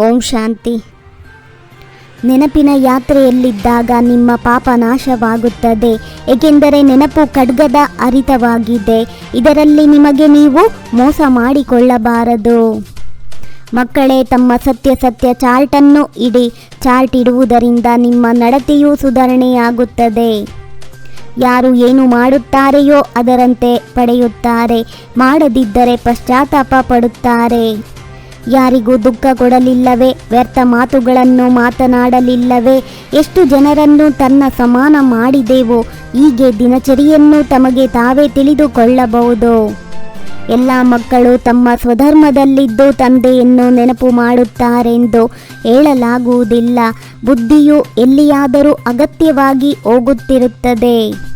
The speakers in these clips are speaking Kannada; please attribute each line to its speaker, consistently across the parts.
Speaker 1: ಓಂ ಶಾಂತಿ. ನೆನಪಿನ ಯಾತ್ರೆಯಲ್ಲಿದ್ದಾಗ ನಿಮ್ಮ ಪಾಪ ನಾಶವಾಗುತ್ತದೆ, ಏಕೆಂದರೆ ನೆನಪು ಖಡ್ಗದ ಅರಿತವಾಗಿದೆ. ಇದರಲ್ಲಿ ನಿಮಗೆ ನೀವು ಮೋಸ ಮಾಡಿಕೊಳ್ಳಬಾರದು. ಮಕ್ಕಳೇ, ತಮ್ಮ ಸತ್ಯ ಸತ್ಯ ಚಾರ್ಟನ್ನು ಇಡಿ. ಚಾರ್ಟ್ ಇಡುವುದರಿಂದ ನಿಮ್ಮ ನಡತೆಯೂ ಸುಧಾರಣೆಯಾಗುತ್ತದೆ. ಯಾರು ಏನು ಮಾಡುತ್ತಾರೆಯೋ ಅದರಂತೆ ಪಡೆಯುತ್ತಾರೆ. ಮಾಡದಿದ್ದರೆ ಪಶ್ಚಾತ್ತಾಪ ಪಡುತ್ತಾರೆ. ಯಾರಿಗೂ ದುಃಖ ಕೊಡಲಿಲ್ಲವೇ, ವ್ಯರ್ಥ ಮಾತುಗಳನ್ನು ಮಾತನಾಡಲಿಲ್ಲವೇ, ಎಷ್ಟು ಜನರನ್ನು ತನ್ನ ಸಮಾನ ಮಾಡಿದೆವೋ, ಹೀಗೆ ದಿನಚರಿಯನ್ನು ತಮಗೆ ತಾವೇ ತಿಳಿದುಕೊಳ್ಳಬಹುದು. ಎಲ್ಲ ಮಕ್ಕಳು ತಮ್ಮ ಸ್ವಧರ್ಮದಲ್ಲಿದ್ದು ತಂದೆಯನ್ನು ನೆನಪು ಮಾಡುತ್ತಾರೆಂದು ಹೇಳಲಾಗುವುದಿಲ್ಲ. ಬುದ್ಧಿಯು ಎಲ್ಲಿಯಾದರೂ ಅಗತ್ಯವಾಗಿ ಹೋಗುತ್ತಿರುತ್ತದೆ.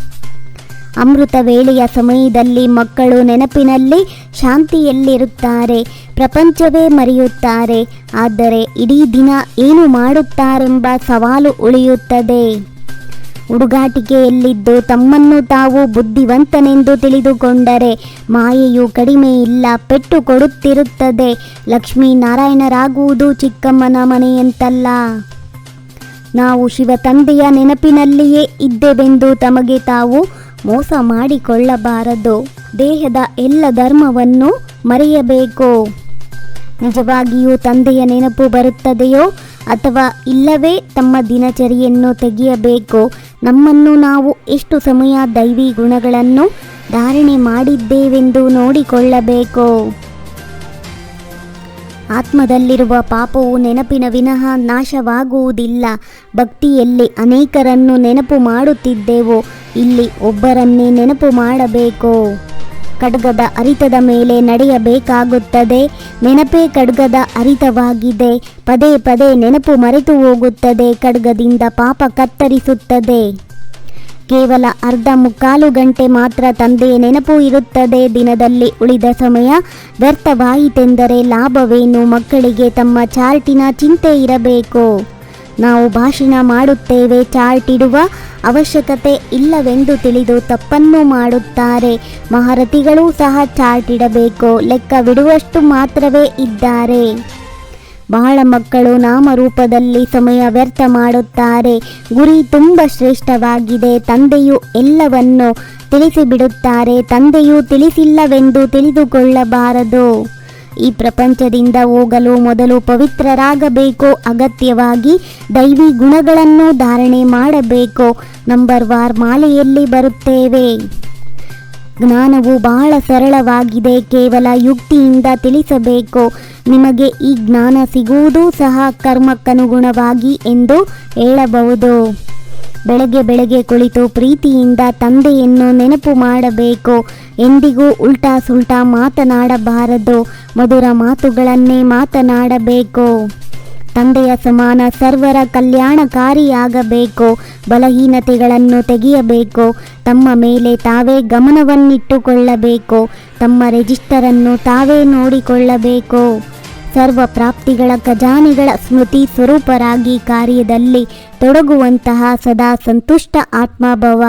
Speaker 1: ಅಮೃತ ವೇಳೆಯ ಸಮಯದಲ್ಲಿ ಮಕ್ಕಳು ನೆನಪಿನಲ್ಲಿ ಶಾಂತಿಯಲ್ಲಿರುತ್ತಾರೆ, ಪ್ರಪಂಚವೇ ಮರೆಯುತ್ತಾರೆ. ಆದರೆ ಇಡೀ ದಿನ ಏನು ಮಾಡುತ್ತಾರೆಂಬ ಸವಾಲು ಉಳಿಯುತ್ತದೆ. ಹುಡುಗಾಟಿಕೆಯಲ್ಲಿದ್ದು ತಮ್ಮನ್ನು ತಾವು ಬುದ್ಧಿವಂತನೆಂದು ತಿಳಿದುಕೊಂಡರೆ ಮಾಯೆಯು ಕಡಿಮೆ ಇಲ್ಲ, ಪೆಟ್ಟು ಕೊಡುತ್ತಿರುತ್ತದೆ. ಲಕ್ಷ್ಮೀನಾರಾಯಣರಾಗುವುದು ಚಿಕ್ಕಮ್ಮನ ಮನೆಯಂತಲ್ಲ. ನಾವು ಶಿವ ತಂದೆಯ ನೆನಪಿನಲ್ಲಿಯೇ ಇದ್ದೆವೆಂದು ತಮಗೆ ತಾವು ಮೋಸ ಮಾಡಿಕೊಳ್ಳಬಾರದು. ದೇಹದ ಎಲ್ಲ ಧರ್ಮವನ್ನು ಮರೆಯಬೇಕು. ನಿಜವಾಗಿಯೂ ತಂದೆಯ ನೆನಪು ಬರುತ್ತದೆಯೋ ಅಥವಾ ಇಲ್ಲವೇ ತಮ್ಮ ದಿನಚರಿಯನ್ನು ತೆಗೆಯಬೇಕು. ನಮ್ಮನ್ನು ನಾವು ಎಷ್ಟು ಸಮಯ ದೈವಿ ಗುಣಗಳನ್ನು ಧಾರಣೆ ಮಾಡಿದ್ದೇವೆಂದು ನೋಡಿಕೊಳ್ಳಬೇಕು. ಆತ್ಮದಲ್ಲಿರುವ ಪಾಪವು ನೆನಪಿನ ವಿನಃ ನಾಶವಾಗುವುದಿಲ್ಲ. ಭಕ್ತಿಯಲ್ಲಿ ಅನೇಕರನ್ನು ನೆನಪು ಮಾಡುತ್ತಿದ್ದೆವು. ಇಲ್ಲಿ ಒಬ್ಬರನ್ನೇ ನೆನಪು ಮಾಡಬೇಕು. ಖಡ್ಗದ ಅರಿತದ ಮೇಲೆ ನಡೆಯಬೇಕಾಗುತ್ತದೆ. ನೆನಪೇ ಖಡ್ಗದ ಅರಿತವಾಗಿದೆ. ಪದೇ ಪದೇ ನೆನಪು ಮರೆತು ಹೋಗುತ್ತದೆ. ಖಡ್ಗದಿಂದ ಪಾಪ ಕತ್ತರಿಸುತ್ತದೆ. ಕೇವಲ ಅರ್ಧ ಮುಕ್ಕಾಲು ಗಂಟೆ ಮಾತ್ರ ತಂದೆಯ ನೆನಪು ಇರುತ್ತದೆ ದಿನದಲ್ಲಿ ಉಳಿದ ಸಮಯ. ವ್ಯರ್ಥವಾಯಿತೆಂದರೆ ಲಾಭವೇನು ಮಕ್ಕಳಿಗೆ ತಮ್ಮ ಚಾರ್ಟಿನ ಚಿಂತೆ ಇರಬೇಕು. ನಾವು ಭಾಷಣ ಮಾಡುತ್ತೇವೆ ಚಾರ್ಟ್ ಇಡುವ ಅವಶ್ಯಕತೆ ಇಲ್ಲವೆಂದು ತಿಳಿದು ತಪ್ಪನ್ನು ಮಾಡುತ್ತಾರೆ. ಮಹಾರಥಿಗಳೂ ಸಹ ಚಾರ್ಟ್ ಇಡಬೇಕು ಲೆಕ್ಕವಿಡುವಷ್ಟು ಮಾತ್ರವೇ ಇದ್ದಾರೆ. ಬಹಳ ಮಕ್ಕಳು ನಾಮರೂಪದಲ್ಲಿ ಸಮಯ ವ್ಯರ್ಥ ಮಾಡುತ್ತಾರೆ. ಗುರಿ ತುಂಬ ಶ್ರೇಷ್ಠವಾಗಿದೆ. ತಂದೆಯು ಎಲ್ಲವನ್ನು ತಿಳಿಸಿಬಿಡುತ್ತಾರೆ. ತಂದೆಯು ತಿಳಿಸಿಲ್ಲವೆಂದು ತಿಳಿದುಕೊಳ್ಳಬಾರದು. ಈ ಪ್ರಪಂಚದಿಂದ ಹೋಗಲು ಮೊದಲು ಪವಿತ್ರರಾಗಬೇಕು. ಅಗತ್ಯವಾಗಿ ದೈವಿ ಗುಣಗಳನ್ನು ಧಾರಣೆ ಮಾಡಬೇಕು. ನಂಬರ್ ವಾರ್ ಮಾಲೆಯಲ್ಲಿ ಬರುತ್ತೇವೆ. ಜ್ಞಾನವು ಬಹಳ ಸರಳವಾಗಿದೆ. ಕೇವಲ ಯುಕ್ತಿಯಿಂದ ತಿಳಿಸಬೇಕು. ನಿಮಗೆ ಈ ಜ್ಞಾನ ಸಿಗುವುದೂ ಸಹ ಕರ್ಮಕ್ಕನುಗುಣವಾಗಿ ಎಂದು ಹೇಳಬಹುದು. ಬೆಳಗ್ಗೆ ಬೆಳಗ್ಗೆ ಕುಳಿತು ಪ್ರೀತಿಯಿಂದ ತಂದೆಯನ್ನು ನೆನಪು ಮಾಡಬೇಕು. ಎಂದಿಗೂ ಉಲ್ಟಾ ಸುಲ್ಟಾ ಮಾತನಾಡಬಾರದು. ಮಧುರ ಮಾತುಗಳನ್ನೇ ಮಾತನಾಡಬೇಕು. ತಂದೆಯ ಸಮಾನ ಸರ್ವರ ಕಲ್ಯಾಣಕಾರಿಯಾಗಬೇಕು, ಬಲಹೀನತೆಗಳನ್ನು ತೆಗೆಯಬೇಕು, ತಮ್ಮ ಮೇಲೆ ತಾವೇ ಗಮನವನ್ನಿಟ್ಟುಕೊಳ್ಳಬೇಕು, ತಮ್ಮ ರಿಜಿಸ್ಟರನ್ನು ತಾವೇ ನೋಡಿಕೊಳ್ಳಬೇಕು. ಸರ್ವ ಪ್ರಾಪ್ತಿಗಳ ಖಜಾನೆಗಳ ಸ್ಮೃತಿ ಸ್ವರೂಪರಾಗಿ ಕಾರ್ಯದಲ್ಲಿ ತೊಡಗುವಂತಹ ಸದಾ ಸಂತುಷ್ಟ ಆತ್ಮಭವ.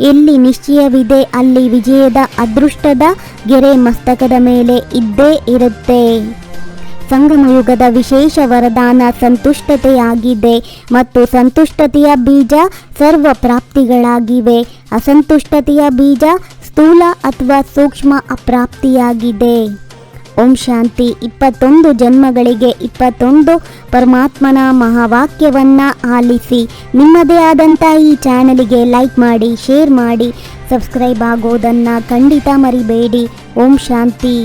Speaker 1: ಎಲ್ಲಿ ನಿಶ್ಚಯವಿದೆ ಅಲ್ಲಿ ವಿಜಯದ ಅದೃಷ್ಟದ ಗೆರೆ ಮಸ್ತಕದ ಮೇಲೆ ಇದ್ದೇ ಇರುತ್ತೆ. ಸಂಗಮಯುಗದ ವಿಶೇಷ ವರದಾನ ಸಂತುಷ್ಟತೆಯಾಗಿದೆ ಮತ್ತು ಸಂತುಷ್ಟತೆಯ ಬೀಜ ಸರ್ವ ಪ್ರಾಪ್ತಿಗಳಾಗಿವೆ. ಅಸಂತುಷ್ಟತೆಯ ಬೀಜ ಸ್ಥೂಲ ಅಥವಾ ಸೂಕ್ಷ್ಮ ಅಪ್ರಾಪ್ತಿಯಾಗಿದೆ. ಓಂ ಶಾಂತಿ. ಇಪ್ಪತ್ತೊಂದು ಜನ್ಮಗಳಿಗೆ ಇಪ್ಪತ್ತೊಂದು ಪರಮಾತ್ಮನ ಮಹಾವಾಕ್ಯವನ್ನು ಆಲಿಸಿ. ನಿಮ್ಮದೇ ಆದಂಥ ಈ ಚಾನಲಿಗೆ ಲೈಕ್ ಮಾಡಿ, ಶೇರ್ ಮಾಡಿ, ಸಬ್ಸ್ಕ್ರೈಬ್ ಆಗೋದನ್ನು ಖಂಡಿತ ಮರಿಬೇಡಿ. ಓಂ ಶಾಂತಿ.